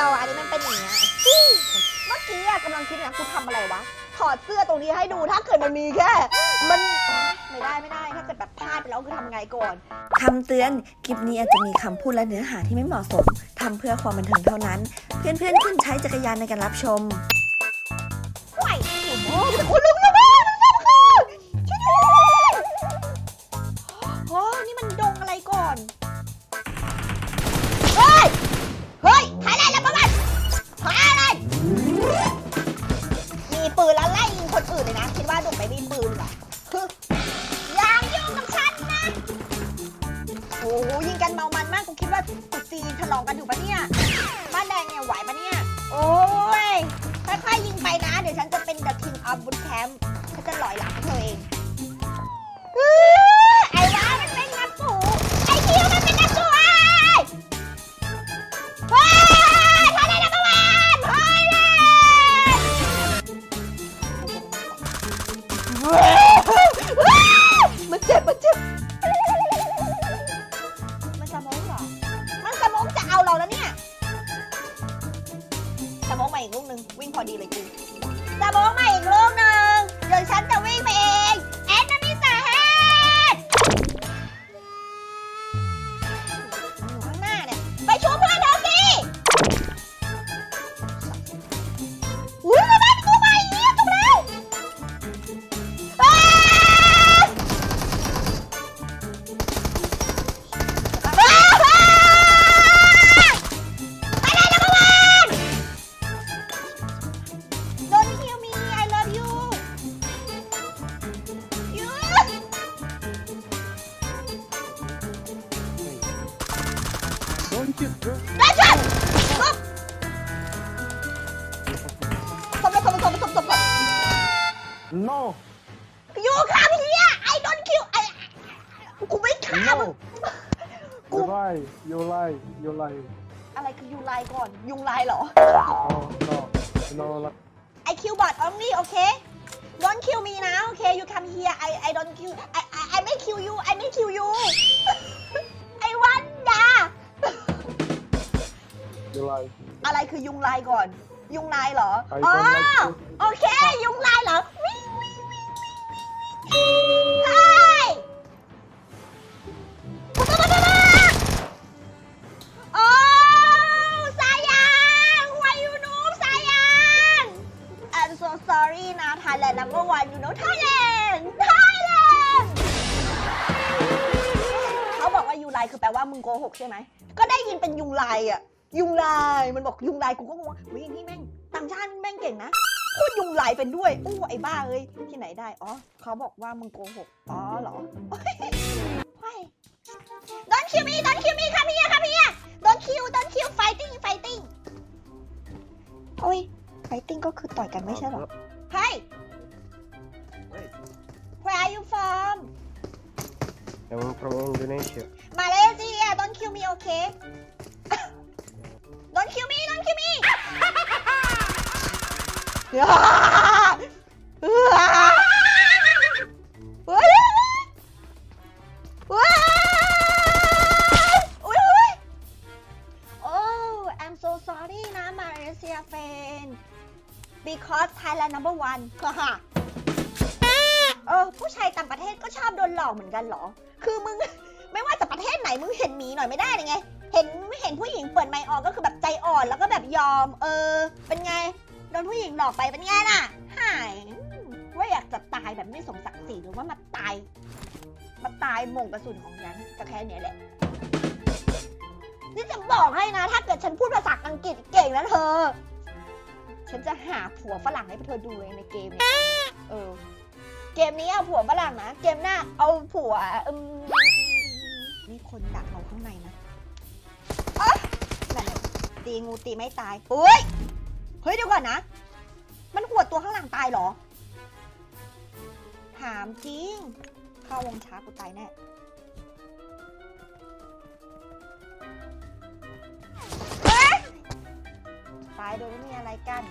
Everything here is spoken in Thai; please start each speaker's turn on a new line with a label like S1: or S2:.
S1: ยว อันนี้มันเป็นอย่างเงี้ยเมื่อกี้อะกำลังคิดนะกูทำอะไรวะ ถอดเสื้อตรงนี้ให้ดูถ้าเกิดมันมีแค่ มันไม่ได้ไม่ได้ ถ้าเกิดแบบพลาดไปแล้วคือทำไงก่อน
S2: คำเตือน คลิปนี้อาจจะมีคำพูดและเนื้อหาที่ไม่เหมาะสม ทำเพื่อความบันเทิงเท่านั้น เพื่อนๆควรใช้จักรยานในการรับชม
S1: ไหวโอ้โหคุณลุง อ้โหยิงกันเมามันมากกูคิดว่าตุดจีนฉลองกันอยู่ปะเนี่ย บ้านแดงเนี่ยไหวปะเนี่ย โอ้ย ค่อยๆยิงไปนะ เดี๋ยวฉันจะเป็น The King of Boot Camp ฉันจะลอยหลังเธอเอง ดีเลยกูสมองมาอีกลูกหนึ่งเดี๋ยวฉันจะวิ่ง Don't you
S3: do
S1: ได้ชันตบตบตบตบตบตบตบ
S3: No
S1: ยูฆ่าพี่อะ I don't kill I กูไม่ฆ่ามึง
S3: No You lie You lie You lie
S1: อะไรคือยูไลก่อน ยุงลายเหรอ
S3: No No No like
S1: I kill bot only okay don't kill me นะ okay you come here I I don't kill I I I ไม่ kill you I ไม่ kill you I
S3: You lie
S1: อะไรคือยุงลายก่อน ยุงลายเหรอ
S3: I
S1: อ๋อ
S3: don't like you
S1: โอเค ยุงลายเหรอวิ่งวิ่งวิ่งวิ่งเฮ้ยปุ๊บปุ๊บปุ๊บปุ๊บโอ้สายัน why you noob สายัน I'm so sorry นะ Thailand number one you know Thailand Thailand เขาบอกว่ายูไลคือแปลว่ามึงโกหกใช่ไหม ก็ได้ยินเป็นยุงลายอะ ยุงลายมันบอกยุงลายกูก็งงว่าเฮ้ยนี่แม่งต่างชาติแม่งเก่งนะพูดยุงลายเป็นด้วยอู้ไอ้บ้าเอ้ยที่ไหนได้อ๋อเขาบอกว่ามึงโกหกอ๋อเหรอเฮ้ย Don't kill me Don't kill me ค่ะพี่ค่ะพี่ Don't kill Don't kill fighting fighting โอ้ย fighting ก็คือต่อยกันไม่ใช่เหรอ Hi Where are you from
S3: I'm from Indonesia
S1: Malaysia Don't kill me okay Don't kill me Don't kill me เฮ้ยเฮ้ยอุ๊ยอุ๊ย Oh I'm so sorry นะ Malaysia fan because Thailand number one ฮ่าเออผู้ชายต่างประเทศก็ชอบโดนหลอกเหมือนกันเหรอ คือมึง ไม่ว่าจะประเทศไหนมึงเห็นหมีหน่อยไม่ได้เลยไง เห็นไม่เห็นผู้หญิงเปิดไมค์ออกก็คือแบบใจอ่อนแล้วก็แบบยอม เออ เป็นไงโดนผู้หญิงหลอกไปเป็นไงล่ะหายว่าอยากจะตายแบบไม่สมศักดิ์ศรีหรือว่ามาตายมาตายหม่งกระสุนของฉันก็แค่เนี้ยแหละนี่จะบอกให้นะถ้าเกิดฉันพูดภาษาอังกฤษเก่งนะเธอ ฉันจะหาผัวฝรั่งให้เธอดูเลยในเกมเนี่ยเออ เกมนี้เอาผัวฝรั่งนะ เกมหน้าเอาผัวอืมมีคนดักเราข้างในนะ ตีงูตีไม่ตายเฮ้ย เฮ้ยเดี๋ยวก่อนนะ มันหัวดตัวข้างหลังตายเหรอ ถามจริง เข้าวงช้ากูตายแน่เฮ้ยตายโดยไม่มีอะไรกัน